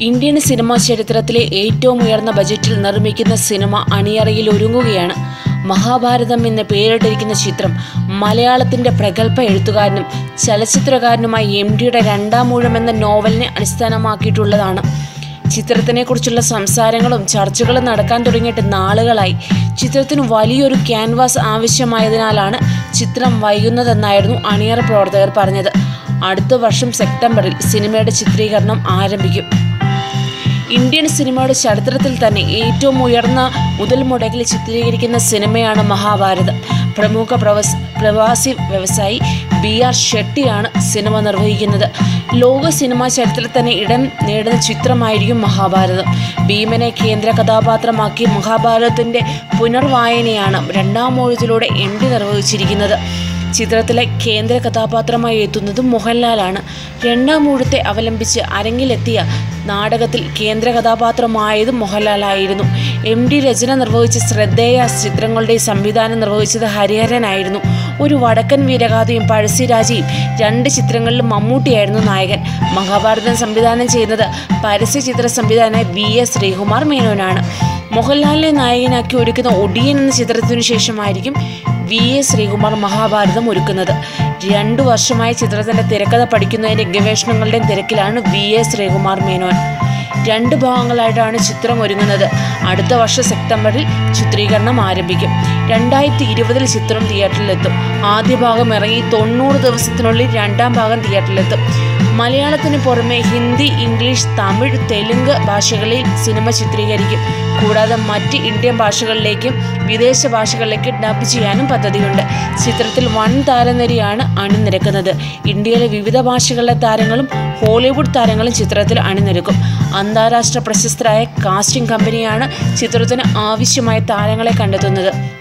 Indian cinema ചരിത്രത്തിലെ ഏറ്റവും ഉയർന്ന ബജറ്റിൽ നിർമ്മിക്കുന്ന സിനിമ അണിയറയിൽ ഒരുങ്ങുകയാണ്. മഹാഭാരതം എന്ന് പേരിട്ടിരിക്കുന്ന ചിത്രം മലയാളത്തിന്റെ പ്രഗത്ഭ എഴുത്തുകാരനും ചലച്ചിത്രകാരനുമായ എം ഡിയുടെ രണ്ടാം മൂഴം എന്ന നോവലിനെ അടിസ്ഥാനമാക്കിയിട്ടുള്ളതാണ്. ചിത്രത്തിനെക്കുറിച്ചുള്ള സംസാരങ്ങളും ചർച്ചകളും നടക്കാൻ തുടങ്ങിയിട്ട് നാളുകളായി. ചിത്രത്തിന് വലിയൊരു ക്യാൻവാസ് ആവശ്യമായതിനാലാണ് ചിത്രം വൈകുന്നതെന്നായിരുന്നു അണിയറ പ്രവർത്തകർ പറഞ്ഞത്. അടുത്ത വർഷം സെപ്റ്റംബറിൽ സിനിമയുടെ ചിത്രീകരണം ആരംഭിക്കും. ഇന്ത്യൻ സിനിമയുടെ ചരിത്രത്തിൽ തന്നെ ഏറ്റവും ഉയർന്ന മുതൽ മുടക്കിൽ ചിത്രീകരിക്കുന്ന സിനിമയാണ് മഹാഭാരതം. പ്രമുഖ പ്രവസ് പ്രവാസി വ്യവസായി ബി ആർ ഷെട്ടിയാണ് സിനിമ നിർവഹിക്കുന്നത്. ലോക സിനിമാ ചരിത്രത്തിൽ തന്നെ ഇടം നേടുന്ന ചിത്രമായിരിക്കും മഹാഭാരതം. ഭീമനെ കേന്ദ്ര കഥാപാത്രമാക്കി മഹാഭാരതത്തിന്റെ പുനർവായനയാണ് രണ്ടാം മൂഴത്തിലൂടെ എം ഡി നിർവഹിച്ചിരിക്കുന്നത്. ചിത്രത്തിലെ കേന്ദ്ര കഥാപാത്രമായി എത്തുന്നത് മോഹൻലാലാണ്. രണ്ടാമൂഴത്തെ അവലംബിച്ച് അരങ്ങിലെത്തിയ നാടകത്തിൽ കേന്ദ്ര കഥാപാത്രമായത് മോഹൻലാലായിരുന്നു. എം ഡി രചന നിർവഹിച്ച ശ്രദ്ധേയ ചിത്രങ്ങളുടെ സംവിധാനം നിർവഹിച്ചത് ഹരിഹരനായിരുന്നു. ഒരു വടക്കൻ വീരഗാഥയും പഴശ്ശിരാജയും രണ്ട് ചിത്രങ്ങളിലും മമ്മൂട്ടിയായിരുന്നു നായകൻ. മഹാഭാരതം സംവിധാനം ചെയ്യുന്നത് പരസ്യ ചിത്ര സംവിധാനം വി എസ് ശ്രീകുമാർ മേനോനാണ്. മോഹൻലാലിനെ നായകനാക്കി ഒരുക്കുന്ന ഒടിയൻ എന്ന ചിത്രത്തിനു ശേഷമായിരിക്കും വി. എ ശ്രീകുമാർ മഹാഭാരതം ഒരുക്കുന്നത്. രണ്ടു വർഷമായി ചിത്രത്തിന്റെ തിരക്കഥ പഠിക്കുന്നതിന്റെ ഗവേഷണങ്ങളുടെയും തിരക്കിലാണ് വി. എ. ശ്രീകുമാർ മേനോൻ. രണ്ട് ഭാഗങ്ങളായിട്ടാണ് ചിത്രം ഒരുങ്ങുന്നത്. അടുത്ത വർഷം സെപ്റ്റംബറിൽ ചിത്രീകരണം ആരംഭിക്കും. രണ്ടായിരത്തി ഇരുപതിൽ ചിത്രം തിയേറ്ററിലെത്തും. ആദ്യ ഭാഗം ഇറങ്ങി തൊണ്ണൂറ് ദിവസത്തിനുള്ളിൽ രണ്ടാം ഭാഗം തിയേറ്ററിലെത്തും. മലയാളത്തിന് പുറമെ ഹിന്ദി ഇംഗ്ലീഷ് തമിഴ് തെലുങ്ക് ഭാഷകളിൽ സിനിമ ചിത്രീകരിക്കും. കൂടാതെ മറ്റ് ഇന്ത്യൻ ഭാഷകളിലേക്കും വിദേശ ഭാഷകളിലേക്ക് ഡബ് ചെയ്യാനും പദ്ധതിയുണ്ട്. ചിത്രത്തിൽ വൺ താരനിരയാണ് അണിനിരക്കുന്നത്. ഇന്ത്യയിലെ വിവിധ ഭാഷകളിലെ താരങ്ങളും ഹോളിവുഡ് താരങ്ങളും ചിത്രത്തിൽ അണിനിരക്കും. അന്താരാഷ്ട്ര പ്രശസ്തരായ കാസ്റ്റിംഗ് കമ്പനിയാണ് ചിത്രത്തിന് ആവശ്യമായ താരങ്ങളെ കണ്ടെത്തുന്നത്.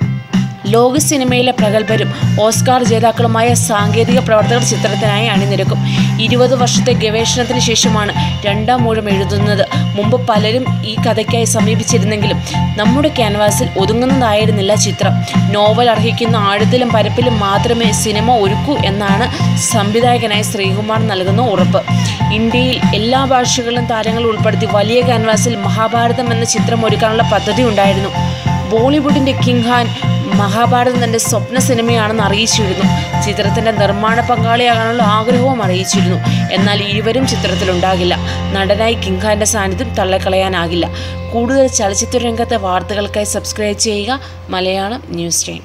ലോക സിനിമയിലെ പ്രഗത്ഭരും ഓസ്കാർ ജേതാക്കളുമായ സാങ്കേതിക പ്രവർത്തകർ ചിത്രത്തിനായി അണിനിരക്കും. ഇരുപത് വർഷത്തെ ഗവേഷണത്തിന് ശേഷമാണ് രണ്ടാം മൂഴം എഴുതുന്നത്. മുമ്പ് പലരും ഈ കഥയ്ക്കായി സമീപിച്ചിരുന്നെങ്കിലും നമ്മുടെ ക്യാൻവാസിൽ ഒതുങ്ങുന്നതായിരുന്നില്ല ചിത്രം. നോവൽ അർഹിക്കുന്ന ആഴത്തിലും പരപ്പിലും മാത്രമേ സിനിമ ഒരുക്കൂ എന്നാണ് സംവിധായകനായ ശ്രീകുമാർ നൽകുന്ന ഉറപ്പ്. ഇന്ത്യയിൽ എല്ലാ ഭാഷകളിലും താരങ്ങൾ ഉൾപ്പെടുത്തി വലിയ ക്യാൻവാസിൽ മഹാഭാരതം എന്ന ചിത്രം ഒരുക്കാനുള്ള പദ്ധതി ഉണ്ടായിരുന്നു. ബോളിവുഡിന്റെ കിങ് ഖാൻ മഹാഭാരതം തന്റെ സ്വപ്ന സിനിമയാണെന്ന് അറിയിച്ചിരുന്നു. ചിത്രത്തിന്റെ നിർമ്മാണ പങ്കാളിയാകാനുള്ള ആഗ്രഹവും അറിയിച്ചിരുന്നു. എന്നാൽ ഇരുവരും ചിത്രത്തിലുണ്ടാകില്ല. നടനായി കിങ് ഖാന്റെ സാന്നിധ്യം തള്ളക്കളയാനാകില്ല. കൂടുതൽ ചലച്ചിത്ര രംഗത്തെ വാർത്തകൾക്കായി സബ്സ്ക്രൈബ് ചെയ്യുക മലയാളം ന്യൂസ് ടൈം.